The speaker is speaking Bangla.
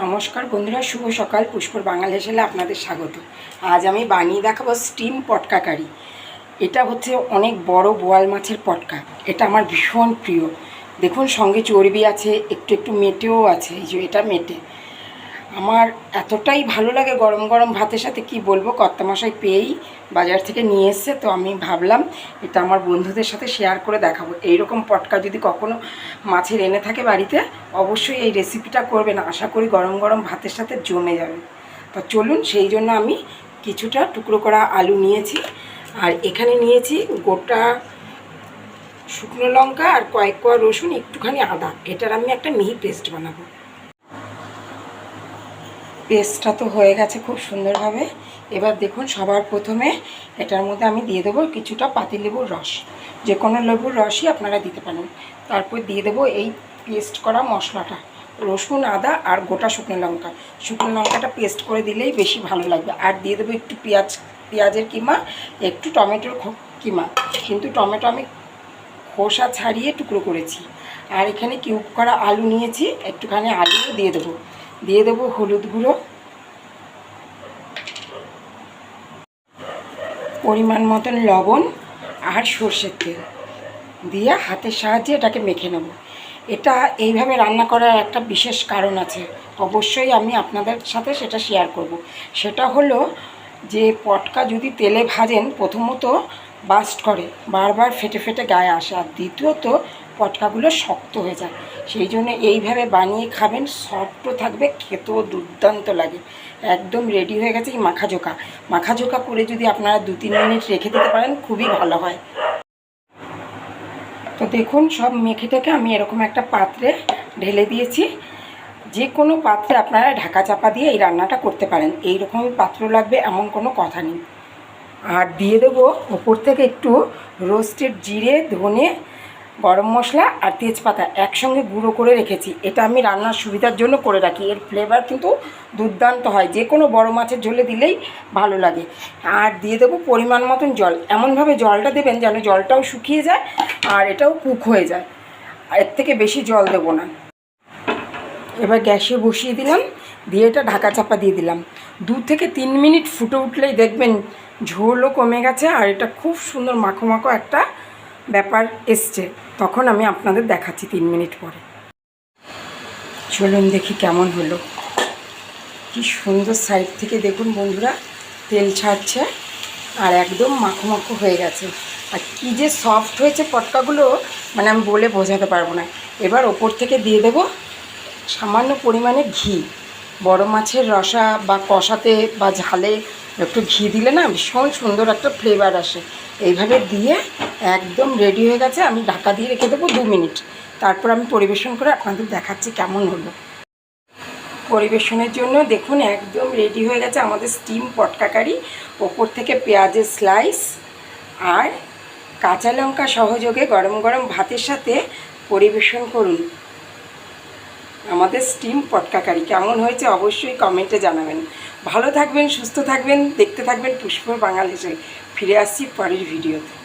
নমস্কার বন্ধুরা, শুভ সকাল। পুষ্পর বাঙাল হেসেলে আপনাদের স্বাগত। আজ আমি বানিয়ে দেখাবো স্টিম পটকা কারি। এটা হচ্ছে অনেক বড় বোয়াল মাছের পটকা। এটা আমার ভীষণ প্রিয়। দেখুন, সঙ্গে চর্বি আছে, একটু একটু মেটেও আছে, এই যে এটা মেটে। আমার এতটাই ভালো লাগে গরম গরম ভাতের সাথে, কি বলব? কর্তামশাই পেয়েই বাজার থেকে নিয়ে এসছে, তো আমি ভাবলাম এটা আমার বন্ধুদের সাথে শেয়ার করে দেখাবো। এইরকম পটকা যদি কখনো মাছের এনে থাকে বাড়িতে, অবশ্যই এই রেসিপিটা করবেন। আশা করি গরম গরম ভাতের সাথে জমে যাবে। তো চলুন, সেই জন্য আমি কিছুটা টুকরো করা আলু নিয়েছি, আর এখানে নিয়েছি গোটা শুকনো লঙ্কা আর কয়েক কোয়া রসুন, একটুখানি আদা। এটার আমি একটা মিহি পেস্ট বানাবো। পেস্টটা তো হয়ে গেছে খুব সুন্দরভাবে। এবার দেখুন সবার প্রথমে এটার মধ্যে আমি দিয়ে দেবো কিছুটা পাতিলেবুর রস। যে কোনো লেবুর রসই আপনারা দিতে পারেন। তারপর দিয়ে দেবো এই পেস্ট করা মশলাটা। রসুন, আদা আর গোটা শুকনো লঙ্কা। শুকনো লঙ্কাটা পেস্ট করে দিলেই বেশি ভালো লাগবে। আর দিয়ে দেবো একটু পেঁয়াজ, পেঁয়াজের কিমা, একটু টমেটোর কিমা। কিন্তু টমেটো আমি খোসা ছাড়িয়ে টুকরো করেছি। আর এখানে কিউব করা আলু নিয়েছি। একটুখানি আলুও দিয়ে দেবো। দিয়ে দেবো হলুদ গুঁড়ো। পরিমাণ মতন লবণ আর সর্ষের তেল দিয়ে হাতের সাহায্যে এটাকে মেখে নেব। এটা এইভাবে রান্না করার একটা বিশেষ কারণ আছে। অবশ্যই আমি আপনাদের সাথে সেটা শেয়ার করব। সেটা হলো যে পটকা যদি তেলে ভাজেন প্রথমত বাস্ট করে, বারবার ফেটে ফেটে গায়ে আসে। আর দ্বিতীয়ত পটকাগুলো শক্ত হয়ে যায়। সেই জন্য এইভাবে বানিয়ে খাবেন সফটও থাকবে, খেতেও দুর্দান্ত লাগে। একদম রেডি হয়ে গেছে এই মাখা জোকা মাখা জোকা করে যদি আপনারা দু তিন মিনিট রেখে দিতে পারেন, খুবই ভালো হয়। তো দেখুন, সব মেখে থেকে আমি এরকম একটা পাত্রে ঢেলে দিয়েছি। যে কোনো পাত্রে আপনারা ঢাকা চাপা দিয়ে এই রান্নাটা করতে পারেন। এই রকমই পাত্র লাগবে, এমন কোনো কথা নেই। আর দিয়ে দেবো ওপর থেকে একটু রোস্টেড জিরে, ধনে গরম মশলা আর তেজপাতা একসঙ্গে গুঁড়ো করে রেখেছি। এটা আমি রান্নার সুবিধার জন্য করে রাখি। এর ফ্লেভার কিন্তু দুর্দান্ত হয়। যে কোনো বড় মাছের ঝোলে দিলেই ভালো লাগে। আর দিয়ে দেবো পরিমাণ মতন জল। এমনভাবে জলটা দেবেন যেন জলটাও শুকিয়ে যায় আর এটাও কুক হয়ে যায়। এর থেকে বেশি জল দেবো না। এবার গ্যাসে বসিয়ে দিলাম। দিয়ে এটা ঢাকা চাপা দিয়ে দিলাম। দু থেকে তিন মিনিট ফুটে উঠলেই দেখবেন ঝোলও কমে গেছে আর এটা খুব সুন্দর মাখো মাখো একটা ব্যাপার এসছে। তখন আমি আপনাদের দেখাচ্ছি তিন মিনিট পরে। চলুন দেখি কেমন হলো। কি সুন্দর সাইড থেকে দেখুন বন্ধুরা, তেল ছাড়ছে আর একদম মাখো মাখো হয়ে গেছে। আর কি যে সফট হয়েছে পটকাগুলো মানে আমি বলে বোঝাতে পারব না। এবার ওপর থেকে দিয়ে দেবো সামান্য পরিমাণে ঘি। বড় মাছের রসা বা কষাতে বা ঝালে একটু ঘি দিলে না ভীষণ সুন্দর একটা ফ্লেভার আসে। এইভাবে দিয়ে একদম রেডি হয়ে গেছে, আমি ঢাকা দিয়ে রেখে দেবো দু মিনিট। তারপর আমি পরিবেশন করে আপনাদের দেখাচ্ছি কেমন হলো। পরিবেশনের জন্য দেখুন একদম রেডি হয়ে গেছে আমাদের স্টিম পটকাকারি ওপর থেকে পেঁয়াজের স্লাইস আর কাঁচা লঙ্কা সহযোগে গরম গরম ভাতের সাথে পরিবেশন করুন। আমাদের স্টিম পটকাকারি কেমন হয়েছে অবশ্যই কমেন্টে জানাবেন। ভালো থাকবেন, সুস্থ থাকবেন, দেখতে থাকবেন পুষ্প বাঙালি। ফিরে আসছি পরের ভিডিওতে।